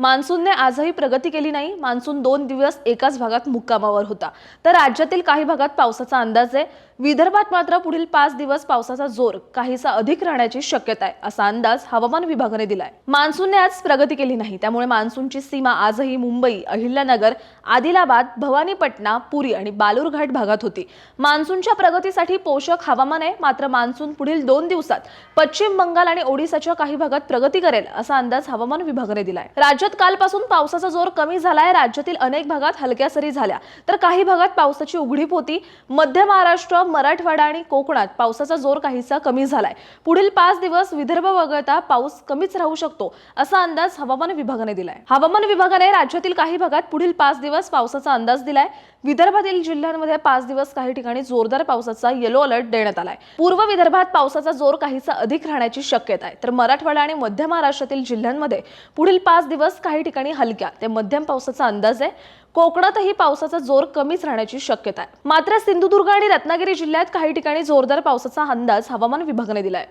मान्सूनने आजही प्रगती केली नाही. मान्सून दोन दिवस एकाच भागात मुक्कामावर होता. तर राज्यातील काही भागात पावसाचा अंदाज आहे. विदर्भात मात्र पुढील पाच दिवस पावसाचा जोर काहीसा अधिक राहण्याची शक्यता आहे असा अंदाज हवामान विभागाने दिलाय. मान्सूनने आज प्रगती केली नाही. त्यामुळे मान्सूनची सीमा आजही मुंबई अहिल्यानगर आदिलाबाद भवानीपटना पुरी आणि बालूरघाट भागात होती. मान्सूनच्या प्रगतीसाठी पोषक हवामान आहे. मात्र मान्सून पुढील दोन दिवसात पश्चिम बंगाल आणि ओडिसाच्या काही भागात प्रगती करेल असा अंदाज हवामान विभागाने दिलाय. राज्यात कालपासून पावसाचा जोर कमी झालाय. राज्यातील अनेक भागात हलक्या सरी झाल्या. तर काही भागात पावसाची उघडीप होती. मध्य महाराष्ट्र मराठवाडा आणि कोकणात पावसाचा जोर काहीसा कमी झालाय. पुढील पाच दिवस विदर्भ वगळता पाऊस कमीच राहू शकतो असा अंदाज हवामान विभागाने दिलाय. हवामान विभागाने राज्यातील काही भागात पुढील पाच दिवस पावसाचा अंदाज दिलाय. विदर्भातील जिल्ह्यांमध्ये पाच दिवस काही ठिकाणी जोरदार पावसाचा येलो अलर्ट देण्यात आलाय. पूर्व विदर्भात पावसाचा जोर काहीसा अधिक राहण्याची शक्यता आहे. तर मराठवाडा आणि मध्य महाराष्ट्रातील जिल्ह्यांमध्ये पुढील पाच दिवस काही ठिकाणी हलक्या. ते मध्यम पावसाचा अंदाज आहे. कोकणातही पावसाचा जोर कमीच राहण्याची शक्यता आहे. मात्र सिंधुदुर्ग आणि रत्नागिरी जिल्ह्यात काही ठिकाणी जोरदार पावसाचा अंदाज हवामान विभागाने दिलाय.